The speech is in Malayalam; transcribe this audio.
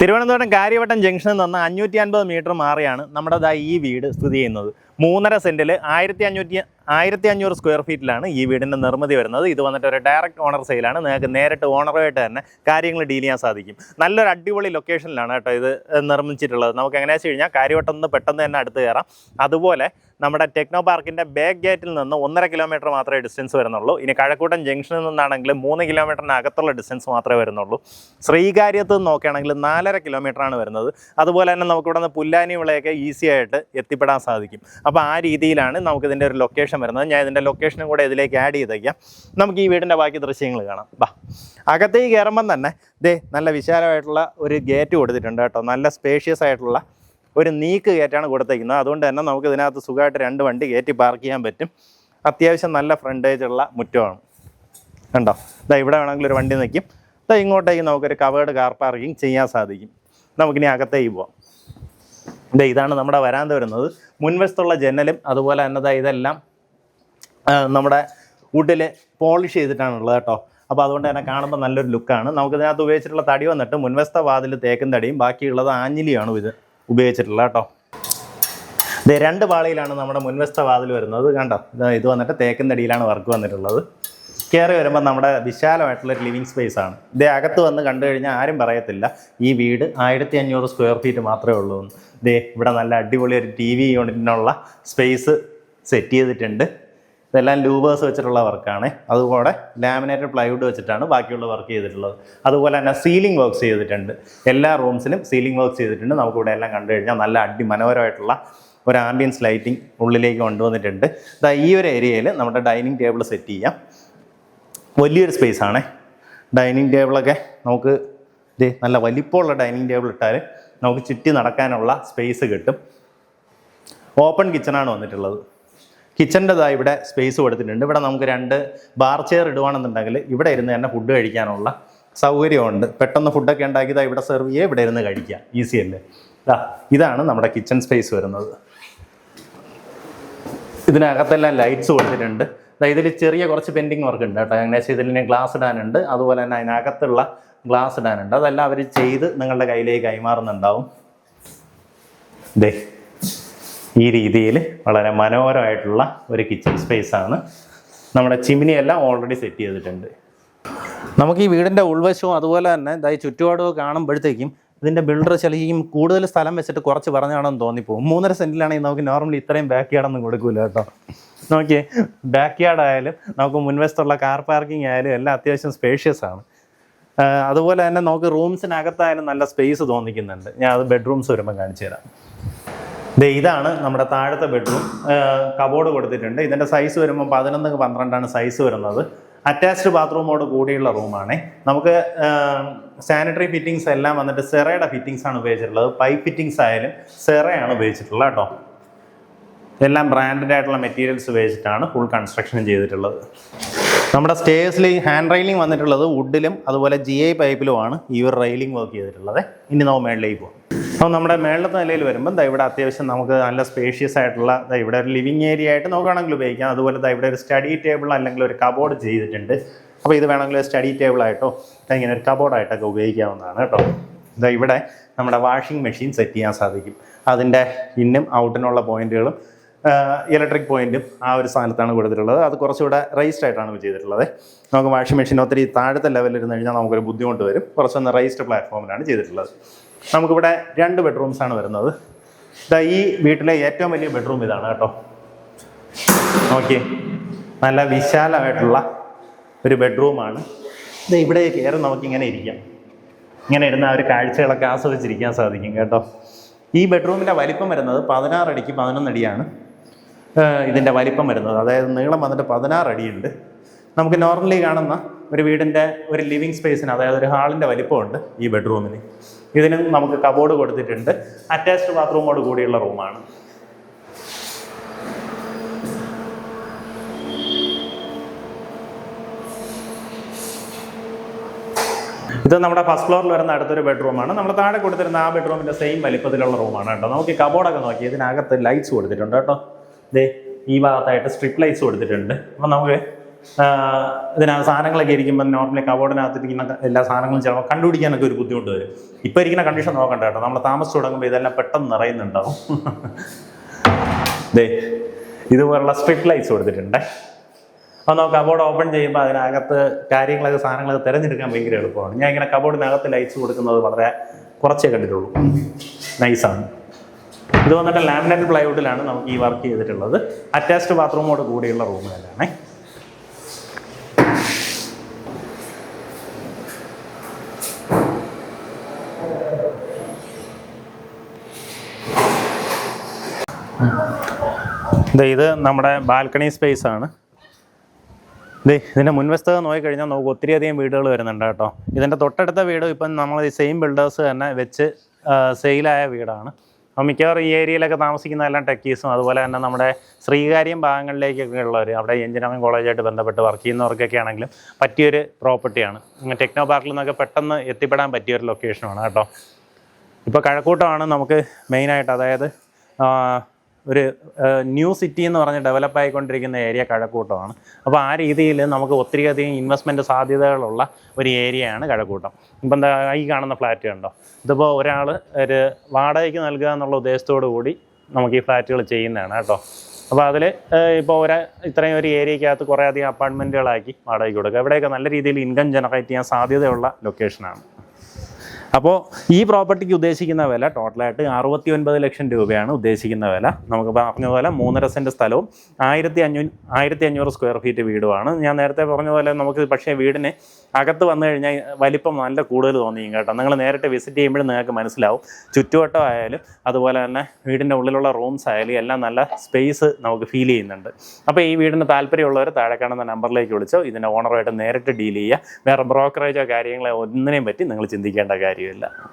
തിരുവനന്തപുരം കാര്യവട്ടം ജംഗ്ഷനിൽ നിന്ന് അഞ്ഞൂറ്റി അൻപത് മീറ്റർ മാറിയാണ് നമ്മുടെ ഈ വീട് സ്ഥിതി ചെയ്യുന്നത്. മൂന്നര സെന്റിൽ ആയിരത്തി അഞ്ഞൂറ്റി ആയിരത്തി അഞ്ഞൂറ് സ്ക്വയർ ഫീറ്റിലാണ് ഈ വീടിന്റെ നിർമ്മിതി വരുന്നത്. ഇത് വന്നിട്ട് ഒരു ഡയറക്റ്റ് ഓണർ സെയിലാണ് നിങ്ങൾക്ക് നേരിട്ട് ഓണറുമായിട്ട് തന്നെ കാര്യങ്ങൾ ഡീൽ ചെയ്യാൻ സാധിക്കും. നല്ലൊരു അടിപൊളി ലൊക്കേഷനിലാണ് കേട്ടോ ഇത് നിർമ്മിച്ചിട്ടുള്ളത്. നമുക്ക് എങ്ങനെയാണെന്ന് വെച്ച് കഴിഞ്ഞാൽ കാര്യവട്ടം നിന്ന് പെട്ടെന്ന് തന്നെ അടുത്ത് കയറാം. അതുപോലെ നമ്മുടെ ടെക്നോ പാർക്കിന്റെ ബാക്ക് ഗേറ്റിൽ നിന്ന് ഒന്നര കിലോമീറ്റർ മാത്രമേ ഡിസ്റ്റൻസ് വരുന്നുള്ളൂ. ഇനി കഴക്കൂട്ടം ജംഗ്ഷനിൽ നിന്നാണെങ്കിൽ മൂന്ന് കിലോമീറ്ററിനകത്തുള്ള ഡിസ്റ്റൻസ് മാത്രമേ വരുന്നുള്ളൂ. ശ്രീകാര്യത്ത് നോക്കുകയാണെങ്കിൽ നാലര കിലോമീറ്ററാണ് വരുന്നത്. അതുപോലെ തന്നെ നമുക്ക് ഇവിടെ നിന്ന് പുല്ലാനി വിളയൊക്കെ ഈസി ആയിട്ട് എത്തിപ്പെടാൻ സാധിക്കും. അപ്പോൾ ആ രീതിയിലാണ് നമുക്കിതിന്റെ ഒരു ലൊക്കേഷൻ വരുന്നത്. ഞാൻ ഇതിന്റെ ലൊക്കേഷനും കൂടെ ഇതിലേക്ക് ആഡ് ചെയ്തേക്കാം. നമുക്ക് ഈ വീടിന്റെ ബാക്കി ദൃശ്യങ്ങൾ കാണാം. ബാ. അകത്തേക്ക് കയറുമ്പം തന്നെ ദേ നല്ല വിശാലമായിട്ടുള്ള ഒരു ഗേറ്റ് കൊടുത്തിട്ടുണ്ട് കേട്ടോ. നല്ല സ്പേഷ്യസ് ആയിട്ടുള്ള ഒരു നീക്ക് കയറ്റാണ് കൊടുത്തേക്കുന്നത്. അതുകൊണ്ട് തന്നെ നമുക്ക് ഇതിനകത്ത് സുഖമായിട്ട് രണ്ട് വണ്ടി കയറ്റി പാർക്ക് ചെയ്യാൻ പറ്റും. അത്യാവശ്യം നല്ല ഫ്രണ്ടേജ് ഉള്ള മുറ്റമാണ്. കണ്ടോ? ഇതാ ഇവിടെ വേണമെങ്കിൽ ഒരു വണ്ടി നിൽക്കും. ഇതാ ഇങ്ങോട്ടേക്ക് നമുക്കൊരു കവേർഡ് കാർ പാർക്കിംഗ് ചെയ്യാൻ സാധിക്കും. നമുക്കിനി അകത്തേക്ക് പോവാം. ഇതാ ഇതാണ് നമ്മുടെ വരാന്ത വരുന്നത്. മുൻവശത്തുള്ള ജനലും അതുപോലെ തന്നെ ഇതെല്ലാം നമ്മുടെ വുഡിൽ പോളിഷ് ചെയ്തിട്ടാണുള്ളത് കേട്ടോ. അപ്പോൾ അതുകൊണ്ട് തന്നെ കാണുമ്പോൾ നല്ലൊരു ലുക്കാണ് നമുക്കിതിനകത്ത് ഉപയോഗിച്ചിട്ടുള്ള തടി വന്നിട്ട് മുൻവശത്തെ വാതിൽ തേക്കും തടിയും ബാക്കിയുള്ളത് ആഞ്ഞിലിയാണ് ഇത്. ഉപയോഗിച്ചിട്ടുള്ളത് കേട്ടോ. ഇത് രണ്ട് പാളിയിലാണ് നമ്മുടെ മുൻവശത്തെ വാതിൽ വരുന്നത്. കണ്ടോ? ഇത് വന്നിട്ട് തേക്കും തടിയിലാണ് വർക്ക് വന്നിട്ടുള്ളത്. കയറി വരുമ്പോൾ നമ്മുടെ വിശാലമായിട്ടുള്ള ലിവിങ് സ്പേസ് ആണ്. ഇത് അകത്ത് വന്ന് കണ്ടു കഴിഞ്ഞാൽ ആരും പറയത്തില്ല. ഈ വീട് ആയിരത്തി അഞ്ഞൂറ് സ്ക്വയർ ഫീറ്റ് മാത്രമേ ഉള്ളൂ ദേ ഇവിടെ നല്ല അടിപൊളി ഒരു ടി വി യൂണിറ്റിനുള്ള സ്പേസ് സെറ്റ് ചെയ്തിട്ടുണ്ട്. ഇതെല്ലാം ലൂവേഴ്സ് വെച്ചിട്ടുള്ള വർക്കാണ്. അതുപോലെ ലാമിനേറ്റഡ് പ്ലൈവുഡ് വെച്ചിട്ടാണ് ബാക്കിയുള്ള വർക്ക് ചെയ്തിട്ടുള്ളത്. അതുപോലെ തന്നെ സീലിംഗ് വർക്ക്സ് ചെയ്തിട്ടുണ്ട്. എല്ലാ റൂംസിലും സീലിംഗ് വർക്ക്സ് ചെയ്തിട്ടുണ്ട്. നമുക്കിവിടെ എല്ലാം കണ്ടു കഴിഞ്ഞാൽ നല്ല അടി മനോഹരമായിട്ടുള്ള ഒരു ആംബിയൻസ് ലൈറ്റിംഗ് ഉള്ളിലേക്ക് കൊണ്ടുവന്നിട്ടുണ്ട്. ഇതാ ഈ ഒരു ഏരിയയിൽ നമ്മുടെ ഡൈനിങ് ടേബിൾ സെറ്റ് ചെയ്യാം. വലിയൊരു സ്പേസ് ആണ്. ഡൈനിങ് ടേബിളൊക്കെ നമുക്ക് ഇത് നല്ല വലിപ്പമുള്ള ഡൈനിങ് ടേബിൾ ഇട്ടാൽ നമുക്ക് ചുറ്റി നടക്കാനുള്ള സ്പേസ് കിട്ടും. ഓപ്പൺ കിച്ചണാണ് വന്നിട്ടുള്ളത്. കിച്ചന്റെതാ ഇവിടെ സ്പേസ് കൊടുത്തിട്ടുണ്ട്. ഇവിടെ നമുക്ക് രണ്ട് ബാർ ചെയർ ഇടുവാണെന്നുണ്ടെങ്കിൽ ഇവിടെ ഇരുന്ന് തന്നെ ഫുഡ് കഴിക്കാനുള്ള സൗകര്യമുണ്ട്. പെട്ടെന്ന് ഫുഡൊക്കെ ഉണ്ടാക്കിയതാ ഇവിടെ സെർവ് ചെയ്യുക ഇവിടെ ഇരുന്ന് കഴിക്കാം. ഈസി അല്ലേ? ഇതാണ് നമ്മുടെ കിച്ചൺ സ്പേസ് വരുന്നത്. ഇതിനകത്തെല്ലാം ലൈറ്റ്സ് കൊടുത്തിട്ടുണ്ട്. ഇതിൽ ചെറിയ കുറച്ച് പെൻഡിങ് വർക്ക് ഉണ്ട് കേട്ടോ. ഏകദേശം ഇതിൽ ഗ്ലാസ് ഇടാനുണ്ട്. അതുപോലെ തന്നെ അതിനകത്തുള്ള ഗ്ലാസ് ഇടാനുണ്ട്. അതെല്ലാം അവർ ചെയ്ത് നിങ്ങളുടെ കയ്യിലേക്ക് കൈമാറുന്നുണ്ടാവും. ദേ ഈ രീതിയിൽ വളരെ മനോഹരമായിട്ടുള്ള ഒരു കിച്ചൺ സ്പേസ് ആണ്. നമ്മുടെ ചിമ്മിനി എല്ലാം ഓൾറെഡി സെറ്റ് ചെയ്തിട്ടുണ്ട്. നമുക്ക് ഈ വീടിന്റെ ഉൾവശവും അതുപോലെ തന്നെ ഇതായി ചുറ്റുപാടും കാണുമ്പോഴത്തേക്കും ഇതിന്റെ ബിൽഡർ ശരിക്കും കൂടുതൽ സ്ഥലം വെച്ചിട്ട് കുറച്ച് പറഞ്ഞാണെന്ന് തോന്നിപ്പോകും. മൂന്നര സെന്റിലാണെങ്കിൽ നമുക്ക് നോർമലി ഇത്രയും ബാക്ക് യാർഡൊന്നും കൊടുക്കില്ല കേട്ടോ. നോക്കിയേ ബാക്ക് യാർഡ് ആയാലും നമുക്ക് മുൻവശത്തുള്ള കാർ പാർക്കിംഗ് ആയാലും എല്ലാം അത്യാവശ്യം സ്പേഷ്യസ് ആണ്. അതുപോലെ തന്നെ നമുക്ക് റൂംസിനകത്തായാലും നല്ല സ്പേസ് തോന്നിക്കുന്നുണ്ട്. ഞാൻ അത് ബെഡ്റൂംസ് വരുമ്പോൾ കാണിച്ചു തരാം ദേ ഇതാണ് നമ്മുടെ താഴത്തെ ബെഡ്റൂം കബോർഡ് കൊടുത്തിട്ടുണ്ട്. ഇതിന്റെ സൈസ് വരുമ്പോൾ പതിനൊന്ന് പന്ത്രണ്ടാണ് സൈസ് വരുന്നത്. അറ്റാച്ച്ഡ് ബാത്റൂമോട് കൂടിയുള്ള റൂമാണ് നമുക്ക് സാനിറ്ററി ഫിറ്റിങ്സ് എല്ലാം വന്നിട്ട് സെറയുടെ ഫിറ്റിങ്സ് ആണ് ഉപയോഗിച്ചിട്ടുള്ളത്. പൈപ്പ് ഫിറ്റിങ്സ് ആയാലും സെറയാണ് ഉപയോഗിച്ചിട്ടുള്ളത് കേട്ടോ. എല്ലാം ബ്രാൻഡഡ് ആയിട്ടുള്ള മെറ്റീരിയൽസ് ഉപയോഗിച്ചിട്ടാണ് ഫുൾ കൺസ്ട്രക്ഷൻ ചെയ്തിട്ടുള്ളത്. നമ്മുടെ സ്റ്റേഴ്സിൽ ഹാൻഡ് റെയിലിംഗ് വന്നിട്ടുള്ളത് വുഡിലും അതുപോലെ ജി ഐ പൈപ്പിലുമാണ് ഈ ഒരു റെയിലിംഗ് വർക്ക് ചെയ്തിട്ടുള്ളത്. ഇനി നമുക്ക് മേളിലേക്ക് പോകാം അപ്പോൾ നമ്മുടെ മേളത്തെ നിലയിൽ വരുമ്പോൾ ദാ ഇവിടെ അത്യാവശ്യം നമുക്ക് നല്ല സ്പേഷ്യസ് ആയിട്ടുള്ള ഇവിടെ ഒരു ലിവിങ് ഏരിയ ആയിട്ട് നോക്കുകയാണെങ്കിൽ ഉപയോഗിക്കാം. അതുപോലെ ദാ ഇവിടെ ഒരു സ്റ്റഡി ടേബിൾ അല്ലെങ്കിൽ ഒരു കബോർഡ് ചെയ്തിട്ടുണ്ട്. അപ്പോൾ ഇത് വേണമെങ്കിൽ സ്റ്റഡി ടേബിൾ ആയിട്ടോ ഇങ്ങനെ ഒരു കബോർഡായിട്ടൊക്കെ ഉപയോഗിക്കാവുന്നതാണ് കേട്ടോ. ഇതാ ഇവിടെ നമ്മുടെ വാഷിംഗ് മെഷീൻ സെറ്റ് ചെയ്യാൻ സാധിക്കും. അതിന്റെ ഇന്നും ഔട്ടിനുള്ള പോയിന്റുകളും ഇലക്ട്രിക് പോയിന്റും ആ ഒരു സ്ഥാനത്താണ് കൊടുത്തിട്ടുള്ളത്. അത് കുറച്ചുകൂടെ റൈസ്ഡ് ആയിട്ടാണ് ചെയ്തിട്ടുള്ളത്. നമുക്ക് വാഷിംഗ് മെഷീൻ ഒത്തിരി താഴത്തെ ലെവലിൽ ഇരുന്ന് കഴിഞ്ഞാൽ നമുക്കൊരു ബുദ്ധിമുട്ട് വരും. കുറച്ചൊന്ന് റൈസ്ഡ് പ്ലാറ്റ്ഫോമിലാണ് ചെയ്തിട്ടുള്ളത്. നമുക്കിവിടെ രണ്ട് ബെഡ്റൂംസ് ആണ് വരുന്നത്. ഇതാ ഈ വീട്ടിലെ ഏറ്റവും വലിയ ബെഡ്റൂം ഇതാണ് കേട്ടോ. ഓക്കെ നല്ല വിശാലമായിട്ടുള്ള ഒരു ബെഡ്റൂമാണ് ഇത് ഇവിടെ കയറി നമുക്കിങ്ങനെ ഇരിക്കാം. ഇങ്ങനെ ഇരുന്ന ആ ഒരു കാഴ്ചകളൊക്കെ ആസ്വദിച്ചിരിക്കാൻ സാധിക്കും കേട്ടോ. ഈ ബെഡ്റൂമിന്റെ വലിപ്പം വരുന്നത് പതിനാറടിക്ക് പതിനൊന്നടിയാണ്. ഇതിന്റെ വലിപ്പം വരുന്നത്. അതായത് നീളം വന്നിട്ട് പതിനാറ് അടിയുണ്ട്. നമുക്ക് നോർമലി കാണുന്ന ഒരു വീടിന്റെ ഒരു ലിവിങ് സ്പേസിന് അതായത് ഒരു ഹാളിന്റെ വലിപ്പമുണ്ട് ഈ ബെഡ്റൂമിന് ഇതിനും നമുക്ക് കബോർഡ് കൊടുത്തിട്ടുണ്ട്. അറ്റാച്ച്ഡ് ബാത്റൂമോട് കൂടിയുള്ള റൂമാണ് ഇത് നമ്മുടെ ഫസ്റ്റ് ഫ്ലോറിൽ വരുന്ന അടുത്തൊരു ബെഡ്റൂമാണ് നമ്മൾ താഴെ കൊടുത്തിരുന്ന ആ ബെഡ്റൂമിന്റെ സെയിം വലിപ്പത്തിലുള്ള റൂമാണ് കേട്ടോ. നമുക്ക് കബോർഡൊക്കെ നോക്കി ഇതിനകത്ത് ലൈറ്റ്സ് കൊടുത്തിട്ടുണ്ട് കേട്ടോ. ദേ ഈ ഭാഗത്തായിട്ട് സ്ട്രിപ്പ് ലൈറ്റ്സ് കൊടുത്തിട്ടുണ്ട്. അപ്പം നമുക്ക് ഇതിനകത്ത് സാധനങ്ങളൊക്കെ ഇരിക്കുമ്പോൾ നോർമലി കബോർഡിനകത്ത് ഇരിക്കുന്ന എല്ലാ സാധനങ്ങളും ചിലപ്പോൾ കണ്ടുപിടിക്കാനൊക്കെ ഒരു ബുദ്ധിമുട്ട് വരും. ഇപ്പോൾ ഇരിക്കുന്ന കണ്ടീഷൻ നോക്കണ്ട കേട്ടോ. നമ്മൾ താമസിച്ച് തുടങ്ങുമ്പോൾ ഇതെല്ലാം പെട്ടെന്ന് നിറയുന്നുണ്ടാവും. ദേ ഇതുപോലുള്ള സ്ട്രിപ്പ് ലൈറ്റ്സ് കൊടുത്തിട്ടുണ്ട്. അപ്പോൾ നമുക്ക് കബോർഡ് ഓപ്പൺ ചെയ്യുമ്പോൾ അതിനകത്ത് കാര്യങ്ങളൊക്കെ സാധനങ്ങളൊക്കെ തിരഞ്ഞെടുക്കാൻ ഭയങ്കര എളുപ്പമാണ്. ഞാൻ ഇങ്ങനെ കബോർഡിനകത്ത് ലൈറ്റ്സ് കൊടുക്കുന്നത് വളരെ കുറച്ചേ കണ്ടിട്ടുള്ളൂ. നൈസാണ് ഇത് വന്നിട്ട് ലാമിനേറ്റഡ് പ്ലൈവുഡിലാണ് നമുക്ക് ഈ വർക്ക് ചെയ്തിട്ടുള്ളത്. അറ്റാച്ച്ഡ് ബാത്റൂമോട് കൂടിയുള്ള റൂം തന്നെയാണേ ഇത് നമ്മുടെ ബാൽക്കണി സ്പേസ് ആണ്. ദേ ഇതിന്റെ മുൻവശത്ത് നോക്കിക്കഴിഞ്ഞാൽ നമുക്ക് ഒത്തിരിയധികം വീടുകൾ വരുന്നുണ്ട് കേട്ടോ. ഇതിന്റെ തൊട്ടടുത്ത വീട് ഇപ്പം നമ്മൾ ഈ സെയിം ബിൽഡേഴ്സ് തന്നെ വെച്ച് സെയിലായ വീടാണ്. അപ്പം മിക്കവാറും ഈ ഏരിയയിലൊക്കെ താമസിക്കുന്ന എല്ലാം ടെക്കീസും അതുപോലെ തന്നെ നമ്മുടെ ശ്രീകാര്യം ഭാഗങ്ങളിലേക്കൊക്കെ ഉള്ളവർ അവിടെ എഞ്ചിനീയറിംഗ് കോളേജായിട്ട് ബന്ധപ്പെട്ട് വർക്ക് ചെയ്യുന്നവർക്കൊക്കെ ആണെങ്കിലും പറ്റിയൊരു പ്രോപ്പർട്ടിയാണ് ടെക്നോ പാർക്കിൽ നിന്നൊക്കെ പെട്ടെന്ന് എത്തിപ്പെടാൻ പറ്റിയൊരു ലൊക്കേഷനാണ് കേട്ടോ. ഇപ്പോൾ കഴക്കൂട്ടമാണ് നമുക്ക് മെയിനായിട്ട് അതായത് ഒരു ന്യൂ സിറ്റി എന്ന് പറഞ്ഞ് ഡെവലപ്പ് ആയിക്കൊണ്ടിരിക്കുന്ന ഏരിയ കഴക്കൂട്ടമാണ്. അപ്പോൾ ആ രീതിയിൽ നമുക്ക് ഒത്തിരിയധികം ഇൻവെസ്റ്റ്മെന്റ് സാധ്യതകളുള്ള ഒരു ഏരിയയാണ് കഴക്കൂട്ടം. ഇപ്പം എന്താ ഈ കാണുന്ന ഫ്ലാറ്റ് കണ്ടോ? ഇതിപ്പോൾ ഒരാൾ ഒരു വാടകയ്ക്ക് നൽകുക എന്നുള്ള ഉദ്ദേശത്തോടു കൂടി നമുക്ക് ഈ ഫ്ലാറ്റുകൾ ചെയ്യുന്നതാണ് കേട്ടോ. അപ്പോൾ അതിൽ ഇപ്പോൾ ഒരു ഇത്രയും ഒരു ഏരിയക്കകത്ത് കുറേ അധികം അപ്പാർട്ട്മെന്റുകളാക്കി വാടകയ്ക്ക് കൊടുക്കുക. ഇവിടെയൊക്കെ നല്ല രീതിയിൽ ഇൻകം ജനറേറ്റ് ചെയ്യാൻ സാധ്യതയുള്ള ലൊക്കേഷനാണ് അപ്പോൾ ഈ പ്രോപ്പർട്ടിക്ക് ഉദ്ദേശിക്കുന്ന വില ടോട്ടലായിട്ട് അറുപത്തി ഒൻപത് ലക്ഷം രൂപയാണ് ഉദ്ദേശിക്കുന്ന വില. നമുക്ക് പറഞ്ഞ പോലെ മൂന്നര സെന്റ് സ്ഥലവും ആയിരത്തി അഞ്ഞൂ ആയിരത്തി അഞ്ഞൂറ് സ്ക്വയർ ഫീറ്റ് വീടുമാണ്. ഞാൻ നേരത്തെ പറഞ്ഞ പോലെ നമുക്ക് പക്ഷേ വീടിന് അകത്ത് വന്നു കഴിഞ്ഞാൽ വലിപ്പം നല്ല കൂടുതൽ തോന്നിയും കേട്ടോ. നിങ്ങൾ നേരിട്ട് വിസിറ്റ് ചെയ്യുമ്പോഴും നിങ്ങൾക്ക് മനസ്സിലാവും. ചുറ്റുവട്ടം ആയാലും അതുപോലെ തന്നെ വീടിന്റെ ഉള്ളിലുള്ള റൂംസ് ആയാലും എല്ലാം നല്ല സ്പേസ് നമുക്ക് ഫീൽ ചെയ്യുന്നുണ്ട്. അപ്പോൾ ഈ വീടിന് താല്പര്യമുള്ളവർ താഴെ കാണുന്ന നമ്പറിലേക്ക് വിളിച്ചോ ഇതിന്റെ ഓണറുമായിട്ട് നേരിട്ട് ഡീൽ ചെയ്യുക. വേറെ ബ്രോക്കറേജോ കാര്യങ്ങളോ ഒന്നിനെയും പറ്റി നിങ്ങൾ ചിന്തിക്കേണ്ട കാര്യമില്ല.